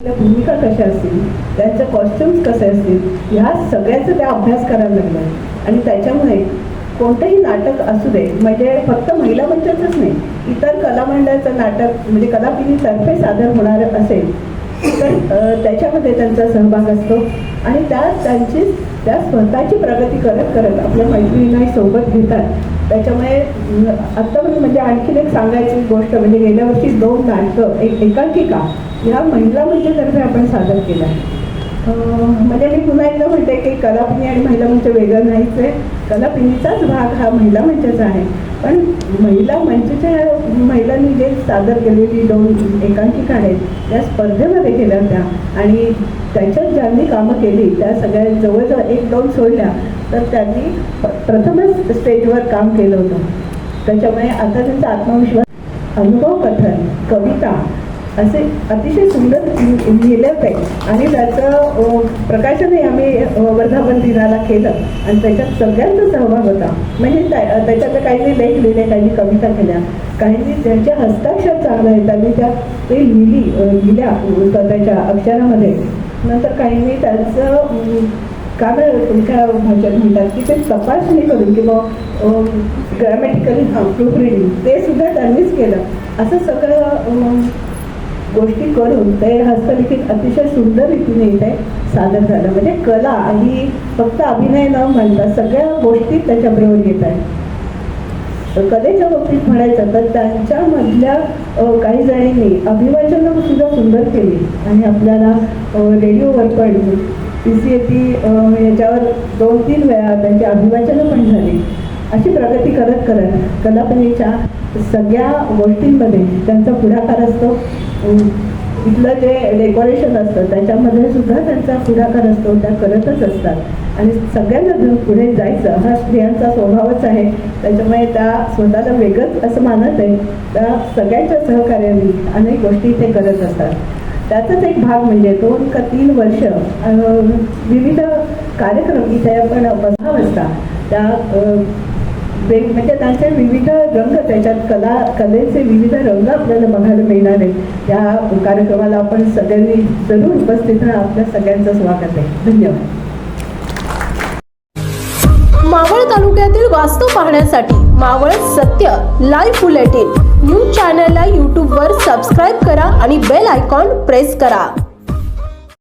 आपल्या भूमिका कशा असतील त्यांचे कॉस्ट्युम्स कसे असतील ह्या सगळ्याचा त्या अभ्यास करायला लागला आणि त्याच्यामुळे कोणतंही नाटक असू दे म्हणजे फक्त महिला मंचाचंच नाही इतर कलामंडळाचं नाटक म्हणजे कलापिनीतर्फे सादर होणार असेल तर त्याच्यामध्ये त्यांचा सहभाग असतो. आणि त्या त्यांची त्या स्वतःची प्रगती करत करत आपल्या मैत्रिणींना सोबत घेतात. त्याच्यामुळे आत्ता पण म्हणजे आणखीन एक सांगायची गोष्ट म्हणजे गेल्या वर्षी दोन नाटकं एक एकांकिका ह्या महिला मंचातर्फे आपण सादर केला. आहे म्हणजे मी पुन्हा एकदा म्हणते की कलापिनी आणि महिला म्हणजे वेगळं नाहीच आहे. कलापिनीचाच भाग हा महिला मंचाचा आहे. पण महिला मंचच्या महिलांनी जे सादर केलेली दोन एकांकिका आहेत त्या स्पर्धेमध्ये केल्या होत्या. आणि त्याच्यात ज्यांनी कामं केली त्या सगळ्या जवळजवळ एक दोन सोडल्या तर त्यांनी प्रथमच स्टेजवर काम केलं होतं. त्याच्यामुळे आता त्यांचा आत्मविश्वास अनुभव कथन कवी असे अतिशय सुंदर लिहिलं आहे आणि त्याचं प्रकाशनही आम्ही वर्धापन दिनाला केलं. आणि त्याच्यात सगळ्यांचा सहभाग होता. म्हणजे त्या- काहींनी लेख लिहिले काहींनी कविता केल्या. काहींनी ज्यांच्या हस्ताक्षर चांगलं आहे त्यांनी त्या ते लिहिली लिहिल्या स्वतःच्या अक्षरामध्ये. नंतर काहींनी त्याचं काय का बरं तुमच्या भाषेत म्हणतात की ते तपासणी करून किंवा ग्रॅमॅटिकली प्रूफ रिडिंग ते सुद्धा त्यांनीच केलं. असं सगळं गोष्टी करून ते हस्तलिखित अतिशय सुंदर रीतीने इथे सादर झालं. म्हणजे कला ही फक्त अभिनय न म्हणता सगळ्या गोष्टी त्याच्याबरोबर येत आहेत. तर कलेच्या बाबतीत म्हणायचं तर त्यांच्यामधल्या काही जणींनी अभिवाचनं सुद्धा सुंदर केली. आणि आपल्याला रेडिओवर पण पी सी ए टी याच्यावर दोन तीन वेळा त्यांची अभिवाचनं पण झाली. अशी प्रगती करत करत कलापनेच्या सगळ्या गोष्टींमध्ये त्यांचा पुढाकार असतो. इथलं जे डेकोरेशन असतं त्याच्यामध्ये सुद्धा त्यांचा पुढाकार असतो त्या करतच असतात. आणि सगळ्यांना घेऊन पुढे जायचं हा स्त्रियांचा स्वभावच आहे. त्याच्यामुळे त्या स्वतःला वेगळंच असं मानत आहे. त्या सगळ्यांच्या सहकार्याने अनेक गोष्टी ते करत असतात. त्याचाच एक भाग म्हणजे दोन का तीन वर्ष विविध कार्यक्रम इथे आपण बसाव असता त्या वेग म्हणजे त्यांचे विविध रंग त्याच्यात कला कलेचे विविध रंग आपल्याला बघायला मिळणार आहेत. या कार्यक्रमाला आपण सगळ्यांनी जरूर उपस्थित राहा. आपल्या सगळ्यांचं स्वागत आहे. धन्यवाद. मावळ तालुक्यातील वास्तव पाहण्यासाठी मावळ सत्य लाईव्ह बुलेटिन न्यूज चॅनलला यूट्यूबवर सबस्क्राईब करा आणि बेल आयकॉन प्रेस करा.